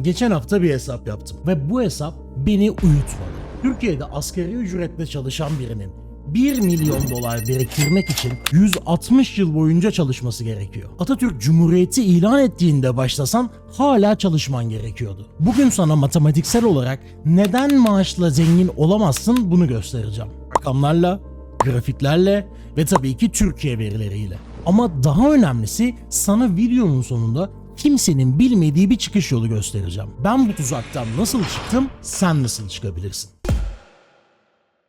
Geçen hafta bir hesap yaptım ve bu hesap beni uyutmadı. Türkiye'de asgari ücretle çalışan birinin 1 milyon dolar biriktirmek için 160 yıl boyunca çalışması gerekiyor. Atatürk Cumhuriyeti ilan ettiğinde başlasan hala çalışman gerekiyordu. Bugün sana matematiksel olarak neden maaşla zengin olamazsın bunu göstereceğim. Rakamlarla, grafiklerle ve tabii ki Türkiye verileriyle. Ama daha önemlisi sana videonun sonunda kimsenin bilmediği bir çıkış yolu göstereceğim. Ben bu tuzaktan nasıl çıktım, sen nasıl çıkabilirsin?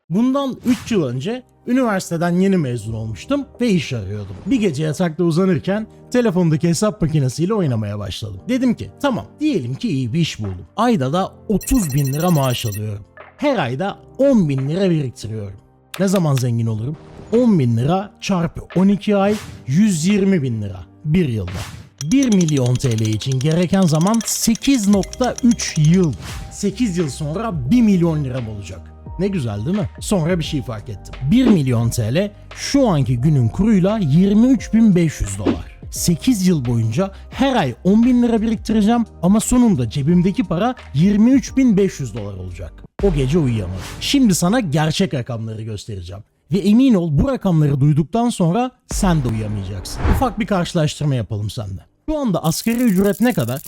Bundan 3 yıl önce üniversiteden yeni mezun olmuştum ve iş arıyordum. Bir gece yatakta uzanırken telefondaki hesap makinesiyle oynamaya başladım. Dedim ki tamam diyelim ki iyi bir iş buldum. Ayda da 30 bin lira maaş alıyorum. Her ayda 10 bin lira biriktiriyorum. Ne zaman zengin olurum? 10 bin lira çarpı 12 ay 120 bin lira bir yılda. 1 milyon TL için gereken zaman 8.3 yıl. 8 yıl sonra 1 milyon liram olacak. Ne güzel değil mi? Sonra bir şey fark ettim. 1 milyon TL şu anki günün kuruyla 23.500 dolar. 8 yıl boyunca her ay 10 bin lira biriktireceğim ama sonunda cebimdeki para 23.500 dolar olacak. O gece uyuyamadım. Şimdi sana gerçek rakamları göstereceğim. Ve emin ol bu rakamları duyduktan sonra sen de uyuyamayacaksın. Ufak bir karşılaştırma yapalım seninle. Şu anda asgari ücret ne kadar?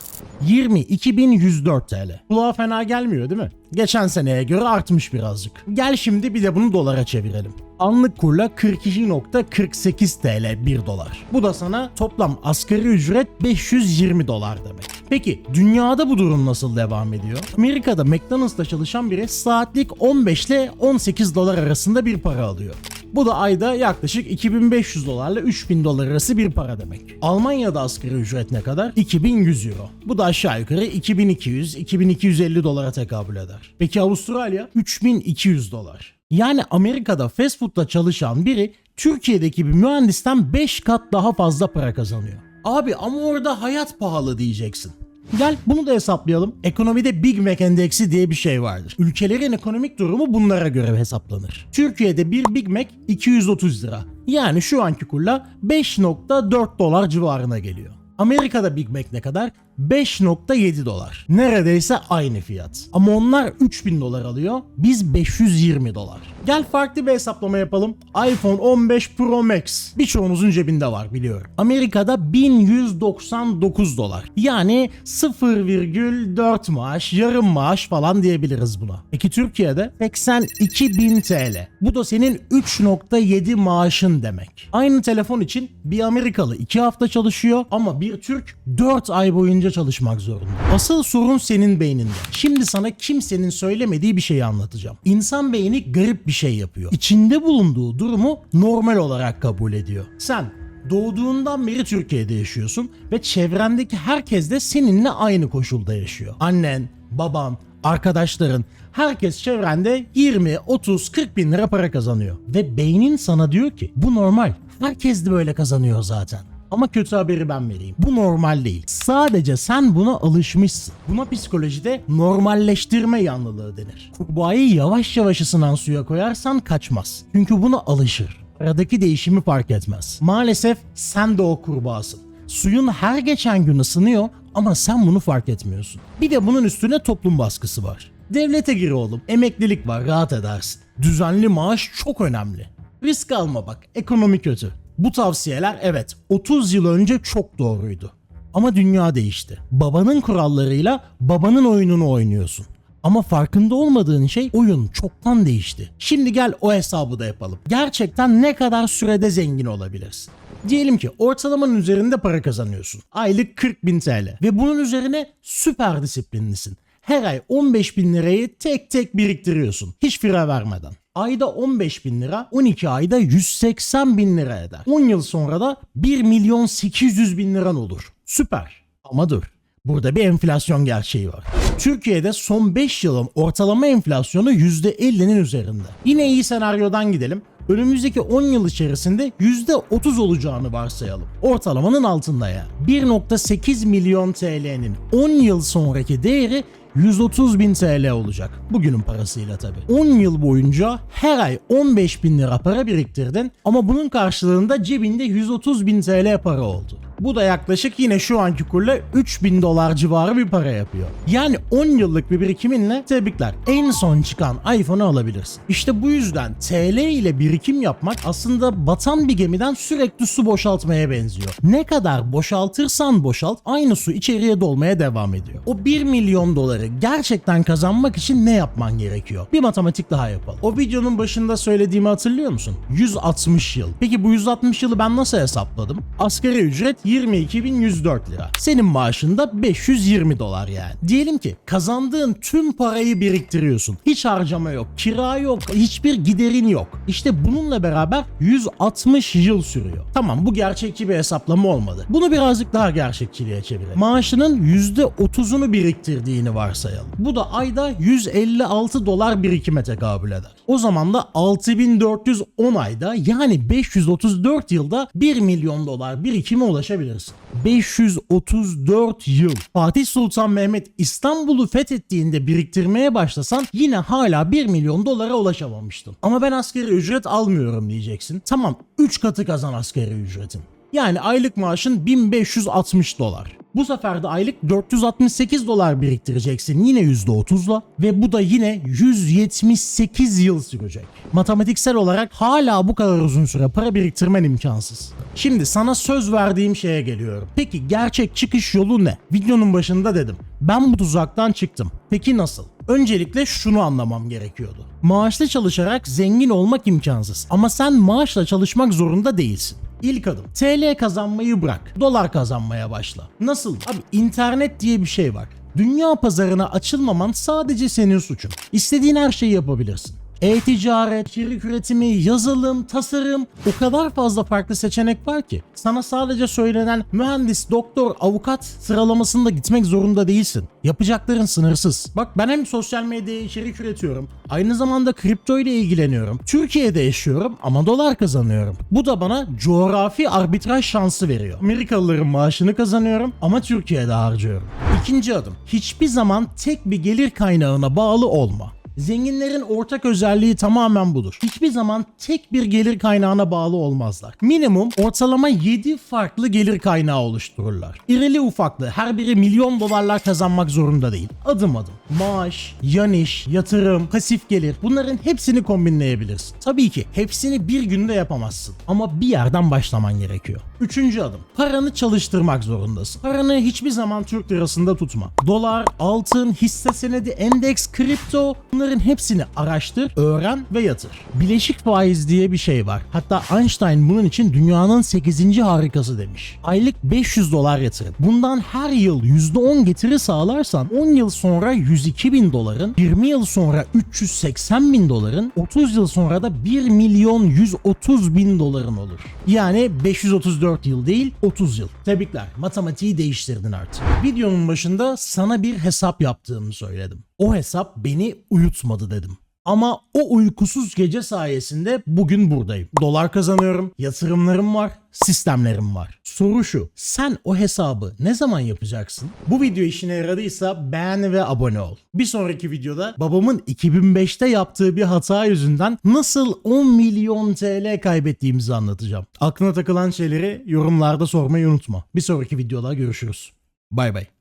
22.104 TL. Kulağa fena gelmiyor değil mi? Geçen seneye göre artmış birazcık. Gel şimdi bir de bunu dolara çevirelim. Anlık kurla 42.48 TL 1 dolar. Bu da sana toplam asgari ücret 520 dolar demek. Peki dünyada bu durum nasıl devam ediyor? Amerika'da McDonald's'ta çalışan biri saatlik 15 ile 18 dolar arasında bir para alıyor. Bu da ayda yaklaşık 2500 dolarla 3000 dolar arası bir para demek. Almanya'da asgari ücret ne kadar? 2100 euro. Bu da aşağı yukarı 2200-2250 dolara tekabül eder. Peki Avustralya? 3200 dolar. Yani Amerika'da fast food'da çalışan biri Türkiye'deki bir mühendisten 5 kat daha fazla para kazanıyor. Abi ama orada hayat pahalı diyeceksin. Gel bunu da hesaplayalım. Ekonomide Big Mac endeksi diye bir şey vardır. Ülkelerin ekonomik durumu bunlara göre hesaplanır. Türkiye'de bir Big Mac 230 lira. Yani şu anki kurla 5.4 dolar civarına geliyor. Amerika'da Big Mac ne kadar? 5.7 dolar. Neredeyse aynı fiyat. Ama onlar 3000 dolar alıyor. Biz 520 dolar. Gel farklı bir hesaplama yapalım. iPhone 15 Pro Max. Birçoğunuzun cebinde var biliyorum. Amerika'da 1199 dolar. Yani 0,4 maaş, yarım maaş falan diyebiliriz buna. Peki Türkiye'de 82 bin TL. Bu da senin 3.7 maaşın demek. Aynı telefon için bir Amerikalı 2 hafta çalışıyor ama bir Türk 4 ay boyunca çalışmak zorunda. Asıl sorun senin beyninde. Şimdi sana kimsenin söylemediği bir şeyi anlatacağım. İnsan beyni garip bir şey yapıyor. İçinde bulunduğu durumu normal olarak kabul ediyor. Sen doğduğundan beri Türkiye'de yaşıyorsun ve çevrendeki herkes de seninle aynı koşulda yaşıyor. Annen, baban, arkadaşların, herkes çevrende 20, 30, 40 bin lira para kazanıyor. Ve beynin sana diyor ki bu normal. Herkes de böyle kazanıyor zaten. Ama kötü haberi ben vereyim. Bu normal değil. Sadece sen buna alışmışsın. Buna psikolojide normalleştirme yanlılığı denir. Kurbağayı yavaş yavaş ısınan suya koyarsan kaçmaz. Çünkü buna alışır. Aradaki değişimi fark etmez. Maalesef sen de o kurbağasın. Suyun her geçen gün ısınıyor ama sen bunu fark etmiyorsun. Bir de bunun üstüne toplum baskısı var. Devlete gir oğlum. Emeklilik var rahat edersin. Düzenli maaş çok önemli. Risk alma bak. Ekonomi kötü. Bu tavsiyeler evet 30 yıl önce çok doğruydu. Ama dünya değişti. Babanın kurallarıyla babanın oyununu oynuyorsun. Ama farkında olmadığın şey oyun çoktan değişti. Şimdi gel o hesabı da yapalım. Gerçekten ne kadar sürede zengin olabilirsin? Diyelim ki ortalamanın üzerinde para kazanıyorsun. Aylık 40 bin TL. Ve bunun üzerine süper disiplinlisin. Her ay 15 bin lirayı tek tek biriktiriyorsun. Hiç fire vermeden. Ayda 15 bin lira, 12 ayda 180 bin lira eder. 10 yıl sonra da 1 milyon 800 bin liran olur. Süper. Ama dur. Burada bir enflasyon gerçeği var. Türkiye'de son 5 yılın ortalama enflasyonu %50'nin üzerinde. Yine iyi senaryodan gidelim. Önümüzdeki 10 yıl içerisinde %30 olacağını varsayalım. Ortalamanın altında yani. 1.8 milyon TL'nin 10 yıl sonraki değeri 130 bin TL olacak. Bugünün parasıyla tabi. 10 yıl boyunca her ay 15 bin lira para biriktirdin ama bunun karşılığında cebinde 130 bin TL para oldu. Bu da yaklaşık yine şu anki kurla 3000 dolar civarı bir para yapıyor. Yani 10 yıllık bir birikiminle tebrikler. En son çıkan iPhone'u alabilirsin. İşte bu yüzden TL ile birikim yapmak aslında batan bir gemiden sürekli su boşaltmaya benziyor. Ne kadar boşaltırsan boşalt aynı su içeriye dolmaya devam ediyor. O 1 milyon doları gerçekten kazanmak için ne yapman gerekiyor? Bir matematik daha yapalım. O videonun başında söylediğimi hatırlıyor musun? 160 yıl. Peki bu 160 yılı ben nasıl hesapladım? Asgari ücret 22.104 lira. Senin maaşın da 520 dolar yani. Diyelim ki kazandığın tüm parayı biriktiriyorsun. Hiç harcama yok, kira yok, hiçbir giderin yok. İşte bununla beraber 160 yıl sürüyor. Tamam bu gerçekçi bir hesaplama olmadı. Bunu birazcık daha gerçekçiliğe çevirelim. Maaşının %30'unu biriktirdiğini varsayalım. Bu da ayda 156 dolar birikime tekabül eder. O zaman da 6410 ayda yani 534 yılda 1 milyon dolar birikime ulaşabilirsin. 534 yıl. Fatih Sultan Mehmet İstanbul'u fethettiğinde biriktirmeye başlasan yine hala 1 milyon dolara ulaşamamıştın. Ama ben asgari ücret almıyorum diyeceksin. Tamam 3 katı kazan asgari ücretin. Yani aylık maaşın 1560 dolar. Bu sefer de aylık 468 dolar biriktireceksin yine %30'la ve bu da yine 178 yıl sürecek. Matematiksel olarak hala bu kadar uzun süre para biriktirmen imkansız. Şimdi sana söz verdiğim şeye geliyorum. Peki gerçek çıkış yolu ne? Videonun başında dedim. Ben bu tuzaktan çıktım. Peki nasıl? Öncelikle şunu anlamam gerekiyordu. Maaşlı çalışarak zengin olmak imkansız ama sen maaşla çalışmak zorunda değilsin. İlk adım TL kazanmayı bırak. Dolar kazanmaya başla. Nasıl? Abi internet diye bir şey var. Dünya pazarına açılmaman sadece senin suçun. İstediğin her şeyi yapabilirsin. E-ticaret, içerik üretimi, yazılım, tasarım o kadar fazla farklı seçenek var ki sana sadece söylenen mühendis, doktor, avukat sıralamasında gitmek zorunda değilsin. Yapacakların sınırsız. Bak ben hem sosyal medyaya içerik üretiyorum, aynı zamanda kripto ile ilgileniyorum. Türkiye'de yaşıyorum ama dolar kazanıyorum. Bu da bana coğrafi arbitraj şansı veriyor. Amerikalıların maaşını kazanıyorum ama Türkiye'de harcıyorum. İkinci adım. Hiçbir zaman tek bir gelir kaynağına bağlı olma. Zenginlerin ortak özelliği tamamen budur. Hiçbir zaman tek bir gelir kaynağına bağlı olmazlar. Minimum ortalama 7 farklı gelir kaynağı oluştururlar. İrili ufaklı her biri milyon dolarlar kazanmak zorunda değil. Adım adım. Maaş, yan iş, yatırım, pasif gelir bunların hepsini kombinleyebilirsin. Tabii ki hepsini bir günde yapamazsın. Ama bir yerden başlaman gerekiyor. Üçüncü adım. Paranı çalıştırmak zorundasın. Paranı hiçbir zaman Türk lirasında tutma. Dolar, altın, hisse senedi, endeks, kripto bunların hepsini araştır, öğren ve yatır. Bileşik faiz diye bir şey var. Hatta Einstein bunun için dünyanın 8. harikası demiş. Aylık 500 dolar yatırıp bundan her yıl %10 getiri sağlarsan 10 yıl sonra 102 bin doların, 20 yıl sonra 380 bin doların, 30 yıl sonra da 1 milyon 130 bin doların olur. Yani 534 yıl değil 30 yıl. Tebrikler matematiği değiştirdin artık. Videonun başında sana bir hesap yaptığımı söyledim. O hesap beni uyutmadı dedim. Ama o uykusuz gece sayesinde bugün buradayım. Dolar kazanıyorum, yatırımlarım var, sistemlerim var. Soru şu, sen o hesabı ne zaman yapacaksın? Bu video işine yaradıysa beğen ve abone ol. Bir sonraki videoda babamın 2005'te yaptığı bir hata yüzünden nasıl 10 milyon TL kaybettiğimizi anlatacağım. Aklına takılan şeyleri yorumlarda sormayı unutma. Bir sonraki videoda görüşürüz. Bay bay.